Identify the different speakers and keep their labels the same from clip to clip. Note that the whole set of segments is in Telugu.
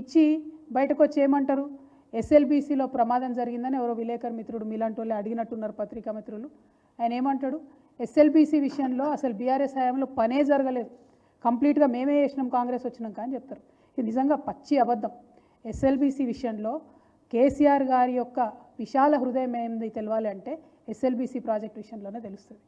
Speaker 1: ఇచ్చి బయటకు వచ్చి ఏమంటారు ఎస్ఎల్బీసీలో ప్రమాదం జరిగిందని ఎవరో విలేకరు మిత్రుడు మీలాంటి వాళ్ళు అడిగినట్టున్నారు పత్రికా మిత్రులు. ఆయన ఏమంటాడు? ఎస్ఎల్బీసీ విషయంలో అసలు బీఆర్ఎస్ హయాంలో పనే జరగలేదు. కంప్లీట్గా మేమే చేసినాం కాంగ్రెస్ వచ్చినాక అని చెప్తారు. ఇది నిజంగా పచ్చి అబద్ధం. ఎస్ఎల్బీసీ విషయంలో కేసీఆర్ గారి యొక్క విశాల హృదయం ఏంది తెలవాలి అంటే ఎస్ఎల్బీసీ ప్రాజెక్ట్ విషయంలోనే తెలుస్తుంది.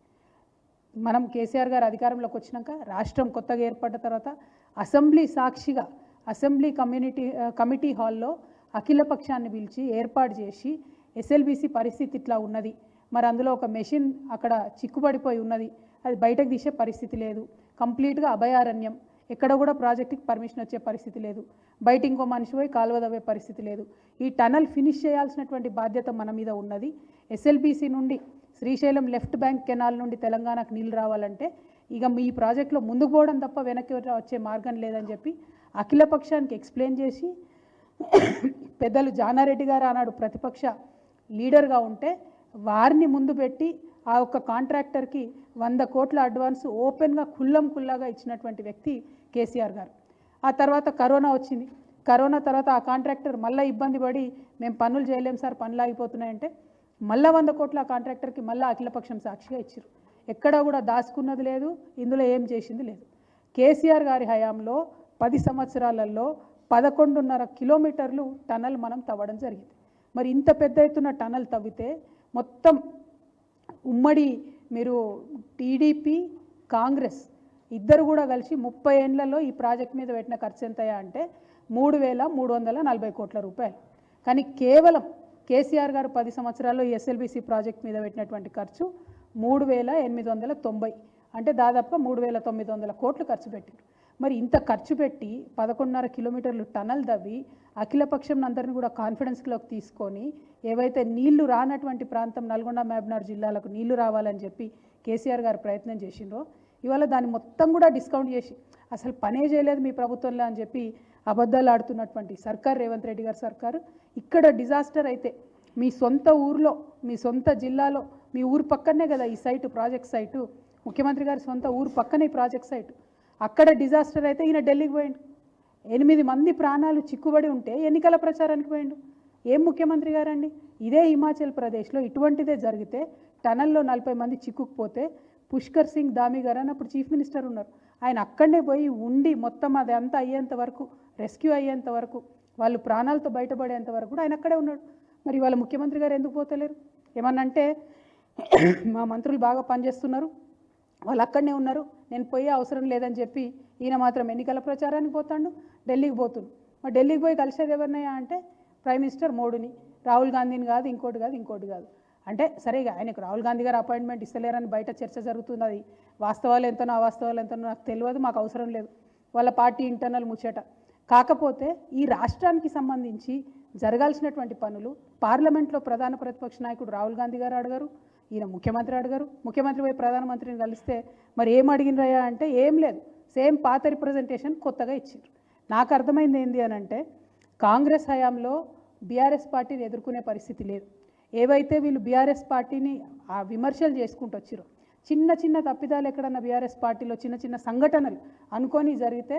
Speaker 1: మనం కేసీఆర్ గారు అధికారంలోకి వచ్చినాక రాష్ట్రం కొత్తగా ఏర్పడ్డ తర్వాత అసెంబ్లీ సాక్షిగా అసెంబ్లీ కమ్యూనిటీ కమిటీ హాల్లో అఖిల పక్షాన్ని పిలిచి ఏర్పాటు చేసి ఎస్ఎల్బీసీ పరిస్థితి ఇట్లా ఉన్నది. మరి అందులో ఒక మెషిన్ అక్కడ చిక్కుపడిపోయి ఉన్నది. అది బయటకు తీసే పరిస్థితి లేదు. కంప్లీట్గా అభయారణ్యం. ఎక్కడ కూడా ప్రాజెక్టుకి పర్మిషన్ వచ్చే పరిస్థితి లేదు. బయట ఇంకో మనిషి పోయి కాలువదవ్వే పరిస్థితి లేదు. ఈ టనల్ ఫినిష్ చేయాల్సినటువంటి బాధ్యత మన మీద ఉన్నది. ఎస్ఎల్బీసీ నుండి శ్రీశైలం లెఫ్ట్ బ్యాంక్ కెనాల్ నుండి తెలంగాణకు నీళ్ళు రావాలంటే ఇక మీ ప్రాజెక్టులో ముందుకు పోవడం తప్ప వెనక్కి వచ్చే మార్గం లేదని చెప్పి అఖిల పక్షానికి ఎక్స్ప్లెయిన్ చేసి పెద్దలు జానారెడ్డి గారు ఆనాడు ప్రతిపక్ష లీడర్గా ఉంటే వారిని ముందు పెట్టి ఆ ఒక్క కాంట్రాక్టర్కి వంద కోట్ల అడ్వాన్స్ ఓపెన్గా కుల్లం కుల్లాగా ఇచ్చినటువంటి వ్యక్తి కేసీఆర్ గారు. ఆ తర్వాత కరోనా వచ్చింది. కరోనా తర్వాత ఆ కాంట్రాక్టర్ మళ్ళీ ఇబ్బంది పడి మేము పనులు చేయలేం సార్ పనులు ఆగిపోతున్నాయంటే మళ్ళీ వంద కోట్ల ఆ కాంట్రాక్టర్కి మళ్ళీ అఖిలపక్షం సాక్షిగా ఇచ్చారు ఎక్కడా కూడా దాచుకున్నది లేదు ఇందులో ఏం చేసింది లేదు. కేసీఆర్ గారి హయాంలో పది సంవత్సరాలలో పదకొండున్నర కిలోమీటర్లు టనల్ మనం తవ్వడం జరిగింది. మరి ఇంత పెద్ద ఎత్తున టనల్ తవ్వితే మొత్తం ఉమ్మడి మీరు టీడీపీ కాంగ్రెస్ ఇద్దరు కూడా కలిసి ముప్పై ఏండ్లలో ఈ ప్రాజెక్ట్ మీద పెట్టిన ఖర్చు ఎంతయా అంటే మూడు వేల మూడు వందల నలభై కోట్ల రూపాయలు. కానీ కేవలం కేసీఆర్ గారు పది సంవత్సరాల్లో ఎస్ఎల్బిసి ప్రాజెక్ట్ మీద పెట్టినటువంటి ఖర్చు మూడు వేల ఎనిమిది వందల తొంభై అంటే దాదాపుగా మూడు వేల తొమ్మిది వందల కోట్లు ఖర్చు పెట్టారు మరి ఇంత ఖర్చు పెట్టి పదకొండున్నర కిలోమీటర్లు టనల్ దవ్వి అఖిలపక్షం అందరిని కూడా కాన్ఫిడెన్స్లోకి తీసుకొని ఏవైతే నీళ్ళు రానటువంటి ప్రాంతం నల్గొండ మహబూబ్నగర్ జిల్లాలకు నీళ్ళు రావాలని చెప్పి కేసీఆర్ గారు ప్రయత్నం చేసిండ్రో ఇవాళ దాన్ని మొత్తం కూడా డిస్కౌంట్ చేసి అసలు పనే చేయలేదు మీ ప్రభుత్వంలో అని చెప్పి అబద్ధాలు ఆడుతున్నటువంటి సర్కార్ రేవంత్ రెడ్డి గారి సర్కారు. ఇక్కడ డిజాస్టర్ అయితే మీ సొంత ఊర్లో మీ సొంత జిల్లాలో మీ ఊరు పక్కనే కదా ఈ సైటు ప్రాజెక్ట్ సైటు ముఖ్యమంత్రి గారి సొంత ఊరు పక్కనే ప్రాజెక్ట్ సైటు అక్కడ డిజాస్టర్ అయితే ఈయన ఢిల్లీకి పోయిండు. ఎనిమిది మంది ప్రాణాలు చిక్కుబడి ఉంటే ఎన్నికల ప్రచారానికి పోయిండు. ఏం ముఖ్యమంత్రి గారండి? ఇదే హిమాచల్ ప్రదేశ్లో ఇటువంటిదే జరిగితే టనల్లో నలభై మంది చిక్కుకుపోతే పుష్కర్ సింగ్ దామి గారు అని అప్పుడు చీఫ్ మినిస్టర్ ఉన్నారు. ఆయన అక్కడనే పోయి ఉండి మొత్తం అది అంతా అయ్యేంత వరకు రెస్క్యూ అయ్యేంత వరకు వాళ్ళు ప్రాణాలతో బయటపడేంత వరకు కూడా ఆయన అక్కడే ఉన్నాడు. మరి వాళ్ళ ముఖ్యమంత్రి గారు ఎందుకు పోతలేరు? ఏమన్నంటే మా మంత్రులు బాగా పనిచేస్తున్నారు. వాళ్ళు అక్కడనే ఉన్నారు. నేను పోయే అవసరం లేదని చెప్పి ఈయన మాత్రం ఎన్నికల ప్రచారానికి పోతాడు ఢిల్లీకి పోతుండు. మరి ఢిల్లీకి పోయి కలిసేది ఎవరినయ్యా అంటే ప్రైమ్ మినిస్టర్ మోడీని. రాహుల్ గాంధీని కాదు ఇంకోటి కాదు ఇంకోటి కాదు. అంటే సరేగా ఆయనకు రాహుల్ గాంధీ గారు అపాయింట్మెంట్ ఇస్తలేరని బయట చర్చ జరుగుతుంది. అది వాస్తవాలు ఎంతనో అవాస్తవాలు ఎంతనో నాకు తెలియదు మాకు అవసరం లేదు. వాళ్ళ పార్టీ ఇంటర్నల్ ముచ్చట. కాకపోతే ఈ రాష్ట్రానికి సంబంధించి జరగాల్సినటువంటి పనులు పార్లమెంట్లో ప్రధాన ప్రతిపక్ష నాయకుడు రాహుల్ గాంధీ గారు అడగారు ఈయన ముఖ్యమంత్రి అడగారు. ముఖ్యమంత్రి పోయి ప్రధానమంత్రిని కలిస్తే మరి ఏం అడిగినరయ్యా అంటే ఏం లేదు సేమ్ పాత రిప్రజెంటేషన్ కొత్తగా ఇచ్చారు నాకు అర్థమైంది ఏంది అని అంటే కాంగ్రెస్ హయాంలో బీఆర్ఎస్ పార్టీని ఎదుర్కొనే పరిస్థితి లేదు. ఏవైతే వీళ్ళు బీఆర్ఎస్ పార్టీని ఆ విమర్శలు చేసుకుంటూ వచ్చారో చిన్న చిన్న తప్పిదాలు ఎక్కడన్నా బీఆర్ఎస్ పార్టీలో చిన్న చిన్న సంఘటనలు అనుకొని జరిగితే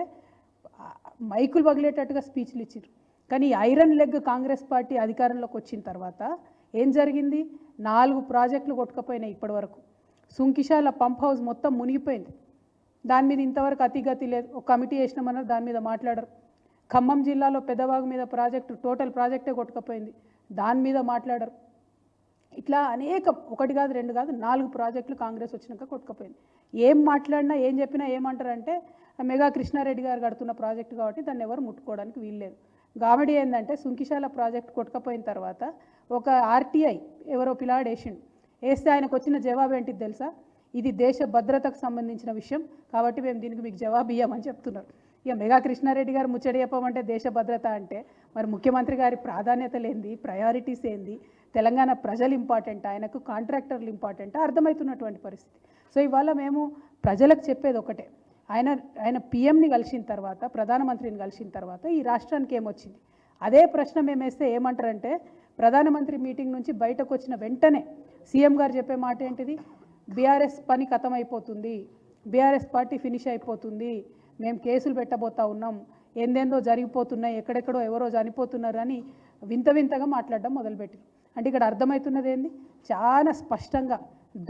Speaker 1: మైకులు పగిలేటట్టుగా స్పీచ్లు ఇచ్చారు కానీ ఐరన్ లెగ్ కాంగ్రెస్ పార్టీ అధికారంలోకి వచ్చిన తర్వాత ఏం జరిగింది? నాలుగు ప్రాజెక్టులు కొట్టుకపోయినాయి ఇప్పటి వరకు సుంకిశాల పంప్ హౌస్ మొత్తం మునిగిపోయింది. దాని మీద ఇంతవరకు అతిగతి లేదు. ఒక కమిటీ వేసినామన్నారు దాని మీద మాట్లాడరు. ఖమ్మం జిల్లాలో పెద్దవాగు మీద ప్రాజెక్టు టోటల్ ప్రాజెక్టే కొట్టుకపోయింది. దాని మీద మాట్లాడరు. ఇట్లా అనేక ఒకటి కాదు రెండు కాదు నాలుగు ప్రాజెక్టులు కాంగ్రెస్ వచ్చినాక కొట్టుకుపోయింది. ఏం మాట్లాడినా ఏం చెప్పినా ఏమంటారంటే మెగా కృష్ణారెడ్డి గారు కడుతున్న ప్రాజెక్టు కాబట్టి దాన్ని ఎవరు ముట్టుకోవడానికి వీల్లేదు. గామెడి ఏంటంటే సుంకిశాల ప్రాజెక్ట్ కొట్టుకపోయిన తర్వాత ఒక ఆర్టీఐ ఎవరో పిలాడేసిండు. వేస్తే ఆయనకు వచ్చిన జవాబు ఏంటిది తెలుసా? ఇది దేశ భద్రతకు సంబంధించిన విషయం కాబట్టి మేము దీనికి మీకు జవాబు ఇవ్వమని చెప్తున్నారు. ఇక మెగా కృష్ణారెడ్డి గారు ముచ్చడి చెప్పమంటే దేశ భద్రత అంటే మరి ముఖ్యమంత్రి గారి ప్రాధాన్యత ఏంది ప్రయారిటీస్ ఏంది? తెలంగాణ ప్రజలు ఇంపార్టెంట్ ఆయనకు కాంట్రాక్టర్లు ఇంపార్టెంట్ అర్థమవుతున్నటువంటి పరిస్థితి. సో ఇవాళ మేము ప్రజలకు చెప్పేది ఒకటే. ఆయన ఆయన పిఎంని కలిసిన తర్వాత ప్రధానమంత్రిని కలిసిన తర్వాత ఈ రాష్ట్రానికి ఏమొచ్చింది? అదే ప్రశ్న మేము వేస్తే ఏమంటారంటే ప్రధానమంత్రి మీటింగ్ నుంచి బయటకు వచ్చిన వెంటనే సీఎం గారు చెప్పే మాట ఏంటిది? బీఆర్ఎస్ పని ఖతం అయిపోతుంది బీఆర్ఎస్ పార్టీ ఫినిష్ అయిపోతుంది మేము కేసులు పెట్టబోతా ఉన్నాం ఏందేందో జరిగిపోతున్నాయి ఎక్కడెక్కడో ఎవరో చనిపోతున్నారని వింత వింతగా మాట్లాడడం మొదలుపెట్టి అంటే ఇక్కడ అర్థమవుతున్నది ఏంది? చాలా స్పష్టంగా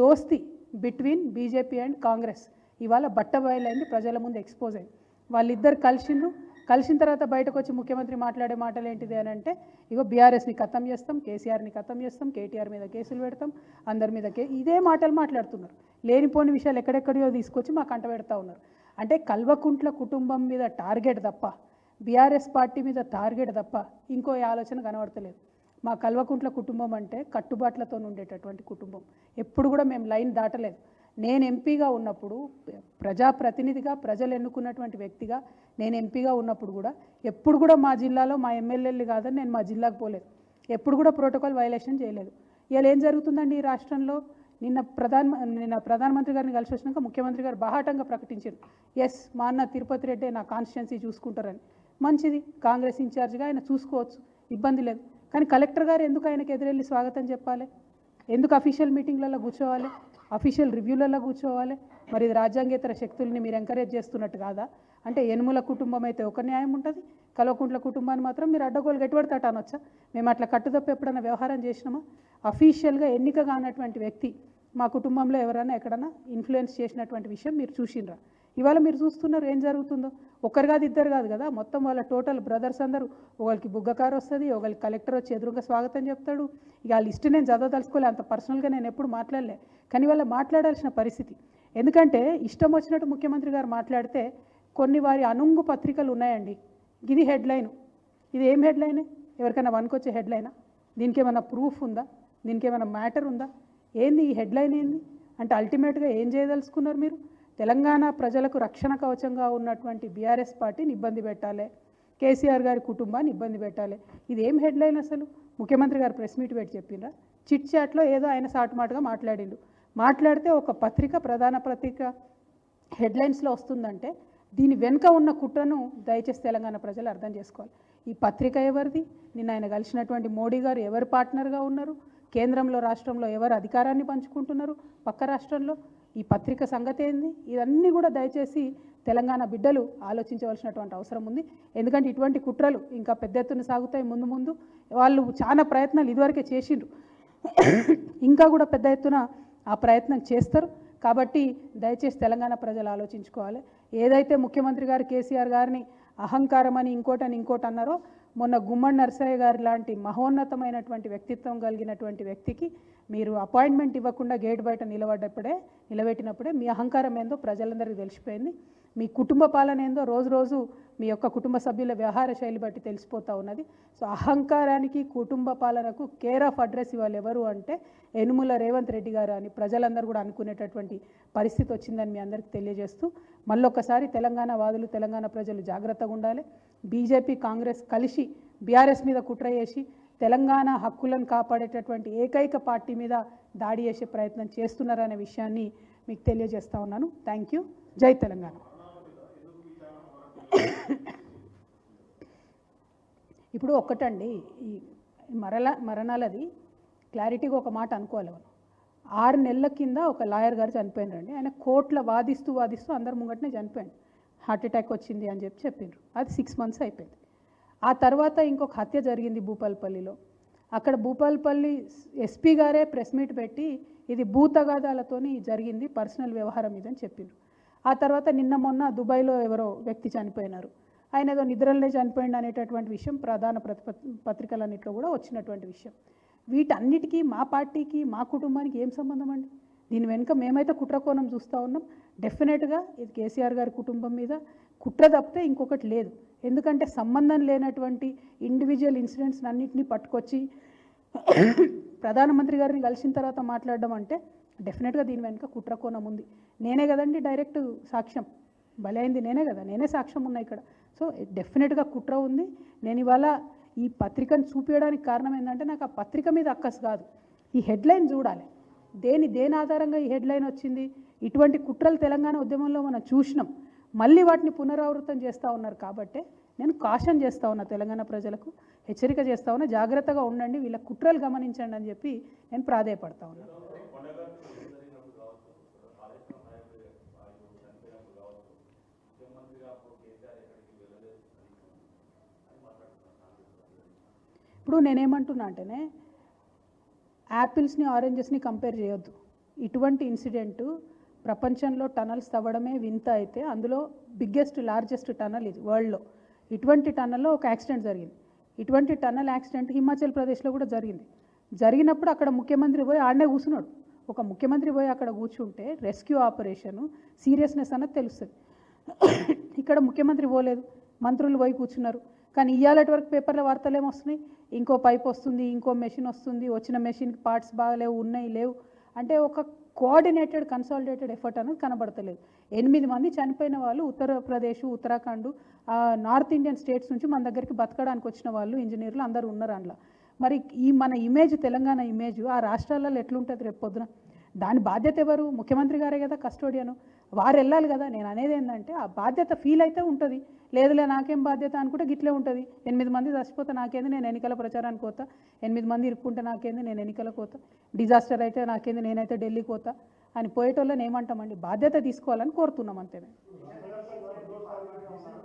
Speaker 1: దోస్తి బిట్వీన్ బీజేపీ అండ్ కాంగ్రెస్. ఇవాళ బట్ట బయలైంది ప్రజల ముందు ఎక్స్పోజ్ అయింది వాళ్ళిద్దరు కలిసిండ్రు. కలిసిన తర్వాత బయటకు వచ్చి ముఖ్యమంత్రి మాట్లాడే మాటలు ఏంటిది అని అంటే ఇగో బీఆర్ఎస్ని ఖతం చేస్తాం కేసీఆర్ని ఖతం చేస్తాం కేటీఆర్ మీద కేసులు పెడతాం అందరి మీద కే ఇదే మాటలు మాట్లాడుతున్నారు. లేనిపోని విషయాలు ఎక్కడెక్కడో తీసుకొచ్చి మాకు అంట పెడతా ఉన్నారు. అంటే కల్వకుంట్ల కుటుంబం మీద టార్గెట్ తప్ప బీఆర్ఎస్ పార్టీ మీద టార్గెట్ తప్ప ఇంకో ఏ ఆలోచన కనబడతలేదు. మా కల్వకుంట్ల కుటుంబం అంటే కట్టుబాట్లతో ఉండేటటువంటి కుటుంబం. ఎప్పుడు కూడా మేము లైన్ దాటలేదు. నేను ఎంపీగా ఉన్నప్పుడు ప్రజాప్రతినిధిగా ప్రజలు ఎన్నుకున్నటువంటి వ్యక్తిగా నేను ఎంపీగా ఉన్నప్పుడు కూడా ఎప్పుడు కూడా మా జిల్లాలో మా ఎమ్మెల్యేలు కాదని నేను మా జిల్లాకు పోలేదు. ఎప్పుడు కూడా ప్రోటోకాల్ వైలేషన్ చేయలేదు. ఇవాళ ఏం జరుగుతుందండి ఈ రాష్ట్రంలో? నిన్న ప్రధాన నిన్న ప్రధానమంత్రి గారిని కలిసి వచ్చినాక ముఖ్యమంత్రి గారు బాహాటంగా ప్రకటించారు. ఎస్ మా అన్న తిరుపతి రెడ్డి నా కాన్స్టిట్యున్సీ చూసుకుంటారని. మంచిది కాంగ్రెస్ ఇన్ఛార్జ్గా ఆయన చూసుకోవచ్చు ఇబ్బంది లేదు. కానీ కలెక్టర్ గారు ఎందుకు ఆయనకు ఎదురెళ్ళి స్వాగతం చెప్పాలి? ఎందుకు అఫీషియల్ మీటింగ్లలో కూర్చోవాలి? అఫీషియల్ రివ్యూలలో కూర్చోవాలి. మరి ఇది రాజ్యాంగేతర శక్తుల్ని మీరు ఎంకరేజ్ చేస్తున్నట్టు కాదా? అంటే ఎనుముల కుటుంబం అయితే ఒక న్యాయం ఉంటుంది. కలవకుంట్ల కుటుంబాన్ని మాత్రం మీరు అడ్డగోలు గట్టిపడతాట అనొచ్చా? మేము అట్లా కట్టుదప్పు ఎప్పుడైనా వ్యవహారం చేసినామా? అఫీషియల్గా ఎన్నిక కానటువంటి వ్యక్తి మా కుటుంబంలో ఎవరైనా ఎక్కడైనా ఇన్ఫ్లుయెన్స్ చేసినటువంటి విషయం మీరు చూసినరా? ఇవాళ మీరు చూస్తున్నారు ఏం జరుగుతుందో. ఒకరు కాదు ఇద్దరు కాదు కదా. మొత్తం వాళ్ళ టోటల్ బ్రదర్స్ అందరూ ఒకరికి బుగ్గకారు వస్తుంది ఒకరికి కలెక్టర్ వచ్చి ఎదురుగా స్వాగతం చెప్తాడు. ఇక ఆ లిస్ట్ నేను చదవదలుచుకోలే అంత పర్సనల్గా నేను ఎప్పుడు మాట్లాడలే. కానీ వాళ్ళ మాట్లాడాల్సిన పరిస్థితి. ఎందుకంటే ఇష్టం వచ్చినట్టు ముఖ్యమంత్రి గారు మాట్లాడితే కొన్ని వారి అనుంగు పత్రికలు ఉన్నాయండి. ఇది హెడ్లైన్. ఇది ఏం హెడ్లైన్? ఎవరికైనా వనుకొచ్చే హెడ్లైనా దీనికి ఏమైనా ప్రూఫ్ ఉందా? దీనికి ఏమైనా మ్యాటర్ ఉందా? ఏంది ఈ హెడ్లైన్ ఏంది? అంటే అల్టిమేట్గా ఏం చేయదలుచుకున్నారు మీరు? తెలంగాణ ప్రజలకు రక్షణ కవచంగా ఉన్నటువంటి బీఆర్ఎస్ పార్టీని ఇబ్బంది పెట్టాలి. కేసీఆర్ గారి కుటుంబాన్ని ఇబ్బంది పెట్టాలి. ఇది ఏం హెడ్లైన్ అసలు? ముఖ్యమంత్రి గారు ప్రెస్ మీట్ పెట్టి చెప్పిండ్రా? చిట్ చాట్లో ఏదో ఆయన సాటుమాటుగా మాట్లాడిండు. మాట్లాడితే ఒక పత్రిక ప్రధాన పత్రిక హెడ్లైన్స్లో వస్తుందంటే దీని వెనుక ఉన్న కుట్రను దయచేసి తెలంగాణ ప్రజలు అర్థం చేసుకోవాలి. ఈ పత్రిక ఎవరిది? నిన్న ఆయన కలిసినటువంటి మోడీ గారు ఎవరు పార్ట్నర్గా ఉన్నారు? కేంద్రంలో రాష్ట్రంలో ఎవరు అధికారాన్ని పంచుకుంటున్నారు? పక్క రాష్ట్రంలో? ఈ పత్రిక సంగతి ఏంది? ఇవన్నీ కూడా దయచేసి తెలంగాణ బిడ్డలు ఆలోచించవలసినటువంటి అవసరం ఉంది. ఎందుకంటే ఇటువంటి కుట్రలు ఇంకా పెద్ద ఎత్తున సాగుతాయి ముందు ముందు. వాళ్ళు చాలా ప్రయత్నాలు ఇదివరకే చేసిండ్రు. ఇంకా కూడా పెద్ద ఎత్తున ఆ ప్రయత్నం చేస్తారు. కాబట్టి దయచేసి తెలంగాణ ప్రజలు ఆలోచించుకోవాలి. ఏదైతే ముఖ్యమంత్రి గారు కేసీఆర్ గారిని అహంకారం అని ఇంకోటని ఇంకోటి అన్నారో మొన్న గుమ్మడి నర్సయ్య గారి లాంటి మహోన్నతమైనటువంటి వ్యక్తిత్వం కలిగినటువంటి వ్యక్తికి మీరు అపాయింట్మెంట్ ఇవ్వకుండా గేట్ బయట నిలబడ్డప్పుడే నిలబెట్టినప్పుడే మీ అహంకారం ఏందో ప్రజలందరికీ తెలిసిపోయింది. మీ కుటుంబ పాలన ఏందో రోజు రోజు మీ యొక్క కుటుంబ సభ్యుల వ్యవహార శైలి బట్టి తెలిసిపోతూ ఉన్నది. సో అహంకారానికి కుటుంబ పాలనకు కేర్ ఆఫ్ అడ్రస్ ఇవాళ ఎవరు అంటే ఎనుముల రేవంత్ రెడ్డి గారు అని ప్రజలందరూ కూడా అనుకునేటటువంటి పరిస్థితి వచ్చిందని మీ అందరికీ తెలియజేస్తూ మళ్ళొక్కసారి తెలంగాణ వాదులు తెలంగాణ ప్రజలు జాగ్రత్తగా ఉండాలి. బీజేపీ కాంగ్రెస్ కలిసి బీఆర్ఎస్ మీద కుట్ర చేసి తెలంగాణ హక్కులను కాపాడేటటువంటి ఏకైక పార్టీ మీద దాడి చేసే ప్రయత్నం చేస్తున్నారనే విషయాన్ని మీకు తెలియజేస్తా ఉన్నాను. థ్యాంక్ యూ జై తెలంగాణ. ఇప్పుడు ఒక్కటండి ఈ మరల మరణాలది క్లారిటీగా ఒక మాట అనుకోవాలి మనం. ఆరు నెలల కింద ఒక లాయర్ గారు చనిపోయినారండి. ఆయన కోట్ల వాదిస్తూ వాదిస్తూ అందరు ముంగటనే చనిపోయాడు. హార్ట్ అటాక్ వచ్చింది అని చెప్పి చెప్పిండ్రు అది సిక్స్ మంత్స్ అయిపోయింది. ఆ తర్వాత ఇంకొక హత్య జరిగింది భూపాలపల్లిలో. అక్కడ భూపాలపల్లి ఎస్పీ గారే ప్రెస్ మీట్ పెట్టి ఇది భూతగాదాలతోని జరిగింది పర్సనల్ వ్యవహారం ఇదని చెప్పిండ్రు ఆ తర్వాత నిన్న మొన్న దుబాయ్లో ఎవరో వ్యక్తి చనిపోయినారు. ఆయన ఏదో నిద్రలనే చనిపోయింది అనేటటువంటి విషయం ప్రధాన ప్రతిప పత్రికలన్నింటిలో కూడా వచ్చినటువంటి విషయం. వీటన్నిటికీ మా పార్టీకి మా కుటుంబానికి ఏం సంబంధం అండి దీని వెనుక మేమైతే కుట్రకోణం చూస్తూ ఉన్నాం. డెఫినెట్గా ఇది కేసీఆర్ గారి కుటుంబం మీద కుట్ర తప్పితే ఇంకొకటి లేదు. ఎందుకంటే సంబంధం లేనటువంటి ఇండివిజువల్ ఇన్సిడెంట్స్ అన్నింటినీ పట్టుకొచ్చి ప్రధానమంత్రి గారిని కలిసిన తర్వాత మాట్లాడడం అంటే డెఫినెట్గా దీని వెనుక కుట్రకోణం ఉంది. నేనే కదండి డైరెక్ట్ సాక్ష్యం. బలైంది నేనే కదా నేనే సాక్ష్యం ఉన్నా ఇక్కడ. సో డెఫినెట్గా కుట్ర ఉంది. నేను ఇవాళ ఈ పత్రికను చూపించడానికి కారణం ఏంటంటే నాకు ఆ పత్రిక మీద అక్కస్ కాదు. ఈ హెడ్లైన్ చూడాలి. దేని దేని ఆధారంగా ఈ హెడ్లైన్ వచ్చింది? ఇటువంటి కుట్రలు తెలంగాణ ఉద్యమంలో మనం చూసినాం. మళ్ళీ వాటిని పునరావృతం చేస్తూ ఉన్నారు కాబట్టే నేను కాషన్ చేస్తూ ఉన్నా తెలంగాణ ప్రజలకు హెచ్చరిక చేస్తూ ఉన్నా జాగ్రత్తగా ఉండండి వీళ్ళ కుట్రలు గమనించండి అని చెప్పి నేను ప్రాధాయపడతా ఉన్నా. ఇప్పుడు నేనేమంటున్నా అంటేనే యాపిల్స్ని ఆరెంజెస్ని కంపేర్ చేయొద్దు. ఇటువంటి ఇన్సిడెంటు ప్రపంచంలో టనల్స్ తవ్వడమే వింత అయితే అందులో బిగ్గెస్ట్ లార్జెస్ట్ టనల్ ఇది వరల్డ్లో ఇటువంటి టనల్లో ఒక యాక్సిడెంట్ జరిగింది. ఇటువంటి టనల్ యాక్సిడెంట్ హిమాచల్ ప్రదేశ్లో కూడా జరిగింది. జరిగినప్పుడు అక్కడ ముఖ్యమంత్రి పోయి ఆడనే కూర్చున్నాడు. ఒక ముఖ్యమంత్రి పోయి అక్కడ కూర్చుంటే రెస్క్యూ ఆపరేషన్ సీరియస్నెస్ అన్నది తెలుస్తుంది. ఇక్కడ ముఖ్యమంత్రి పోలేదు. మంత్రులు పోయి కూర్చున్నారు. కానీ ఇయ్యాలటి వరకు పేపర్ల వార్తలు ఏమొస్తున్నాయి ఇంకో పైప్ వస్తుంది ఇంకో మెషిన్ వస్తుంది వచ్చిన మెషిన్కి పార్ట్స్ బాగాలేవు ఉన్నాయి లేవు. అంటే ఒక కోఆర్డినేటెడ్ కన్సాలిడేటెడ్ ఎఫర్ట్ అనేది కనబడతలేదు. ఎనిమిది మంది చనిపోయిన వాళ్ళు Uttar Pradesh Uttarakhand north Indian states నుంచి మన దగ్గరికి బతకడానికి వచ్చిన వాళ్ళు ఇంజనీర్లు అందరూ ఉన్నారు అందులో. మరి ఈ మన ఇమేజ్ తెలంగాణ ఇమేజ్ ఆ రాష్ట్రాలలో ఎట్లుంటుంది రేపు పొద్దున? దాని బాధ్యత ఎవరు? ముఖ్యమంత్రి గారే కదా కస్టోడియను. వారు వెళ్ళాలి కదా నేను అనేది ఏంటంటే ఆ బాధ్యత ఫీల్ అయితే ఉంటుంది. లేదులే నాకేం బాధ్యత అనుకుంటే గిట్లే ఉంటుంది. ఎనిమిది మంది చచ్చిపోతే నాకేంది నేను ఎన్నికల ప్రచారానికి పోతా. ఎనిమిది మంది ఇరుక్కుంటే నాకేంది నేను ఎన్నికలకు పోతా. డిజాస్టర్ అయితే నాకేంది నేనైతే ఢిల్లీకి పోతా అని పోయేటోళ్ళని ఏమంటామండి? బాధ్యత తీసుకోవాలని కోరుతున్నాం అంతే
Speaker 2: కిషన్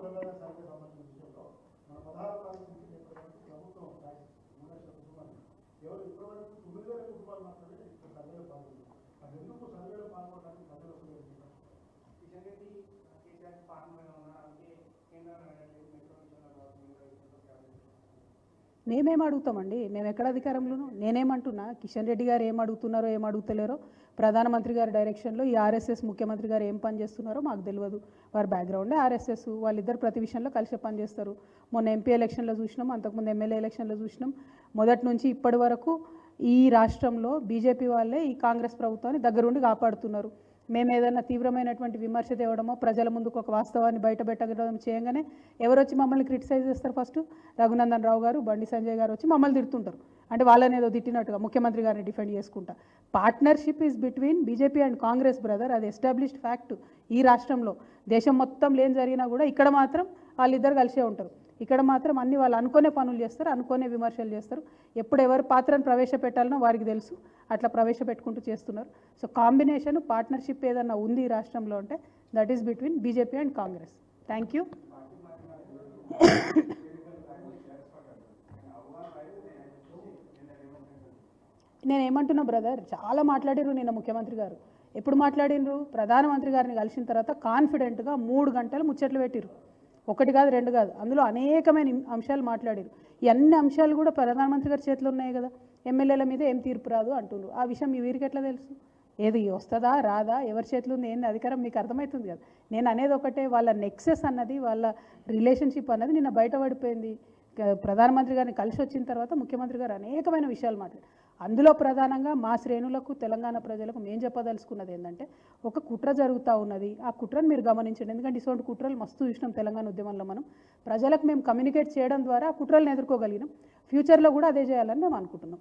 Speaker 2: రెడ్డి కేసీఆర్ పార్ట్నర్ ఉన్నారు అందుకే కేంద్రాన్ని మెట్రో విషయంలో కావచ్చు, విషయంలో
Speaker 1: మేమేం అడుగుతామండి? మేము ఎక్కడ అధికారంలోనూ? నేనేమంటున్నా కిషన్ రెడ్డి గారు ఏం అడుగుతున్నారో ఏం అడుగుతలేరో ప్రధానమంత్రి గారి డైరెక్షన్లో ఈ ఆర్ఎస్ఎస్ ముఖ్యమంత్రి గారు ఏం పని చేస్తున్నారో మాకు తెలియదు. వారి బ్యాక్గ్రౌండే ఆర్ఎస్ఎస్ వాళ్ళిద్దరు ప్రతి విషయంలో కలిసి పని చేస్తారు. మొన్న ఎంపీ ఎలక్షన్లో చూసినాం అంతకుముందు ఎమ్మెల్యే ఎలక్షన్లో చూసినాం. మొదటి నుంచి ఇప్పటి వరకు ఈ రాష్ట్రంలో బీజేపీ వాళ్ళే ఈ కాంగ్రెస్ ప్రభుత్వాన్ని దగ్గరుండి కాపాడుతున్నారు. మేము ఏదైనా తీవ్రమైనటువంటి విమర్శ తేవడమో ప్రజల ముందుకు ఒక వాస్తవాన్ని బయటపెట్టడం చేయగానే ఎవరొచ్చి మమ్మల్ని క్రిటిసైజ్ చేస్తారు ఫస్ట్? రఘునందన్ రావు గారు బండి సంజయ్ గారు వచ్చి మమ్మల్ని తిడుతుంటారు. అంటే వాళ్ళని ఏదో తిట్టినట్టుగా ముఖ్యమంత్రి గారిని డిఫెండ్ చేసుకుంటా. Partnership is between BJP and Congress brother. అది ఎస్టాబ్లిష్డ్ ఫ్యాక్ట్ ఈ రాష్ట్రంలో. దేశం మొత్తం లేని జరిగినా కూడా ఇక్కడ మాత్రం వాళ్ళిద్దరు కలిసే ఉంటారు. ఇక్కడ మాత్రం అన్ని వాళ్ళు అనుకునే పనులు చేస్తారు అనుకునే విమర్శలు చేస్తారు. ఎప్పుడు ఎవరు పాత్రను ప్రవేశపెట్టాలనో వారికి తెలుసు. అట్లా ప్రవేశపెట్టుకుంటూ చేస్తున్నారు. సో కాంబినేషన్ పార్ట్నర్షిప్ ఏదన్నా ఉంది ఈ రాష్ట్రంలో అంటే that is between BJP and Congress thank you నేను ఏమంటున్నా బ్రదర్ చాలా మాట్లాడిర్రు నిన్న ముఖ్యమంత్రి గారు. ఎప్పుడు మాట్లాడినరు ప్రధానమంత్రి గారిని కలిసిన తర్వాత కాన్ఫిడెంట్గా మూడు గంటలు ముచ్చట్లు పెట్టిరు ఒకటి కాదు రెండు కాదు అందులో అనేకమైన అంశాలు మాట్లాడారు. ఈ అన్ని అంశాలు కూడా ప్రధానమంత్రి గారి చేతిలో ఉన్నాయి కదా ఎమ్మెల్యేల మీద ఏం తీర్పు రాదు అంటున్నారు ఆ విషయం మీ వీరికి ఎట్లా తెలుసు? ఏది వస్తుందా రాదా ఎవరి చేతిలో ఉంది ఏంది అధికారం మీకు అర్థమవుతుంది కదా. నేను అనేది ఒకటే వాళ్ళ నెక్సెస్ అన్నది వాళ్ళ రిలేషన్షిప్ అన్నది నిన్న బయటపడిపోయింది. ప్రధానమంత్రి గారిని కలిసి వచ్చిన తర్వాత ముఖ్యమంత్రి గారు అనేకమైన విషయాలు మాట్లాడారు. అందులో ప్రధానంగా మా శ్రేణులకు తెలంగాణ ప్రజలకు మేము చెప్పదలుచుకున్నది ఏంటంటే ఒక కుట్ర జరుగుతూ ఉన్నది. ఆ కుట్రను మీరు గమనించండి. ఎందుకంటే ఇటువంటి కుట్రలు మస్తు చూసినాం తెలంగాణ ఉద్యమంలో మనం. ప్రజలకు మేము కమ్యూనికేట్ చేయడం ద్వారా ఆ కుట్రలను ఎదుర్కోగలిగినాం. ఫ్యూచర్లో కూడా అదే చేయాలని మేము అనుకుంటున్నాం.